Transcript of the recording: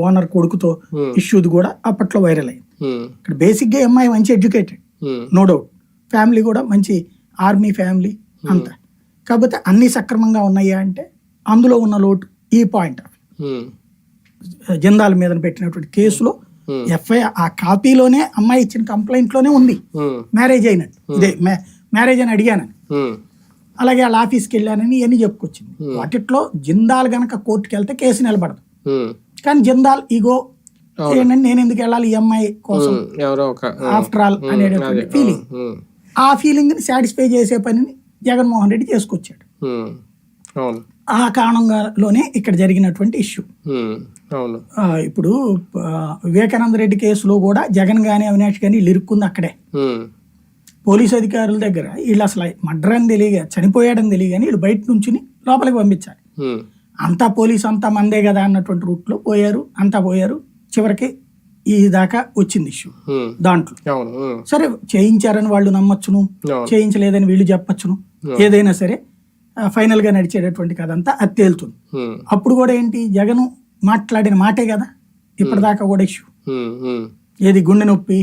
Owner కొడుకుతో Hmm. ఇష్యూది కూడా అప్పట్లో వైరల్ అయింది. ఉమ్, ఇక్కడ బేసిక్గా అమ్మాయి మంచి ఎడ్యుకేటెడ్. నో డౌట్ ఫ్యామిలీ కూడా మంచి ఆర్మీ ఫ్యామిలీ అంతా. కాకపోతే అన్ని సక్రమంగా ఉన్నాయా అంటే అందులో ఉన్న లోటు ఈ పాయింట్ ఆఫ్ జందాల మీద పెట్టినటువంటి కేసులో Hmm. ఎఫ్ఐఆర్ ఆ కాపీలోనే అమ్మాయి ఇచ్చిన కంప్లైంట్లోనే ఉంది మ్యారేజ్ అయినట్టు ఇదే మ్యారేజ్ అని అడిగానని. అలాగే వాళ్ళ ఆఫీస్కి వెళ్ళానని ఇవన్నీ చెప్పుకొచ్చింది. వాటిట్లో జిందాల్ గనక కోర్టుకి వెళ్తే కేసు నిలబడదు. కానీ జిందాల్ ఈగో నేను ఎందుకు వెళ్ళాలి ఈ అమ్మాయి కోసం? ఆఫ్టర్ ఆల్ అనేటటువంటి ఫీలింగ్ ఆ ఫీలింగ్ని సాటిస్ఫై చేసే పనిని జగన్మోహన్ రెడ్డి చేసుకొచ్చాడు. ఆ కారణంగాలోనే ఇక్కడ జరిగినటువంటి ఇష్యూ ఇప్పుడు వివేకానంద రెడ్డి కేసులో కూడా జగన్ గాని అవినాష్ గాని వీళ్ళు ఇరుక్కుంది అక్కడే. పోలీస్ అధికారుల దగ్గర వీళ్ళు అసలు మర్డర్ అని తెలియగా చనిపోయాడని తెలియగాని వీళ్ళు బయట నుంచి లోపలికి పంపించాలి. అంతా పోలీస్ అంతా మందే కదా అన్నటువంటి రూట్లో పోయారు అంతా పోయారు. చివరికి ఈ దాకా వచ్చింది ఇష్యూ దాంట్లో. సరే చేయించారని వాళ్ళు నమ్మొచ్చును చేయించలేదని వీళ్ళు చెప్పొచ్చును. ఏదైనా సరే ఫైనల్గా నడిచేటటువంటి కదంతా అది తేలుతుంది అప్పుడు కూడా ఏంటి జగన్ మాట్లాడిన మాటే కదా? ఇప్పటిదాకా కూడా ఇష్యూ. ఏది గుండె నొప్పి